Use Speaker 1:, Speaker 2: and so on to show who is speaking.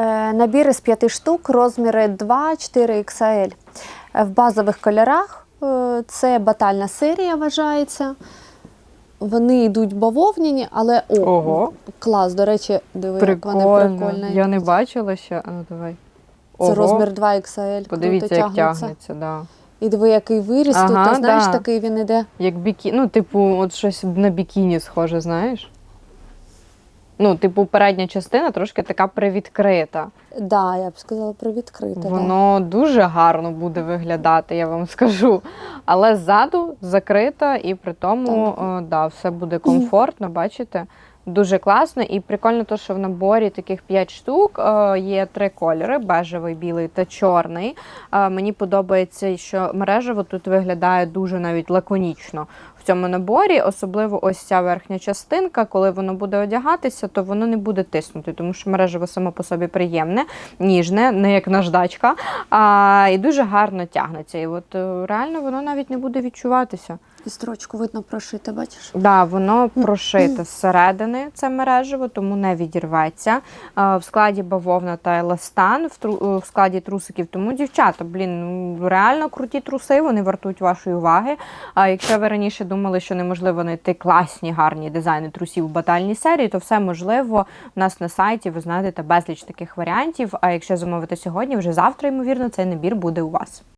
Speaker 1: Е, Набір із п'яти штук, розміри 2, 4 XL. В базових кольорах. Е, Це батальна серія вважається. Вони йдуть бавовняні, але о,
Speaker 2: Ого.
Speaker 1: клас. До речі, диви, як вони
Speaker 2: Прикольно.
Speaker 1: прикольно.
Speaker 2: Я не бачила ще. А ну давай.
Speaker 1: Це
Speaker 2: Ого.
Speaker 1: розмір 2 XL.
Speaker 2: Подивіться,
Speaker 1: круто
Speaker 2: як тягнеться, да.
Speaker 1: І диви, який виріс тут. Ти знаєш,
Speaker 2: да.
Speaker 1: такий він іде.
Speaker 2: Як бікі... Ну, типу, от щось на бікіні схоже, знаєш? Ну, типу, передня частина трошки така привідкрита.
Speaker 1: Да, я б сказала, привідкрите. Да.
Speaker 2: Воно дуже гарно буде виглядати, я вам скажу. Але ззаду закрита, і при тому о, да, все буде комфортно, бачите? Дуже класно і прикольно, то, що в наборі таких 5 штук е, є три кольори: бежевий, білий та чорний. Е, Мені подобається, що мережево тут виглядає дуже навіть лаконічно в цьому наборі. Особливо ось ця верхня частинка, коли воно буде одягатися, то воно не буде тиснути, тому що мережево само по собі приємне, ніжне, не як наждачка, а, і дуже гарно тягнеться. І от е, реально воно навіть не буде відчуватися.
Speaker 1: І строчку видно прошите, бачиш?
Speaker 2: Да, воно прошите зсередини, це мережево, тому не відірветься. В складі бавовна та еластан, в, тру- в складі трусиків. Тому, дівчата, блін, ну, реально круті труси, вони вартують вашої уваги. А якщо ви раніше думали, що неможливо знайти класні, гарні дизайни трусів у батальній серії, то все можливо. У нас на сайті ви знайдете безліч таких варіантів. А якщо замовити сьогодні, вже завтра, ймовірно, цей набір буде у вас.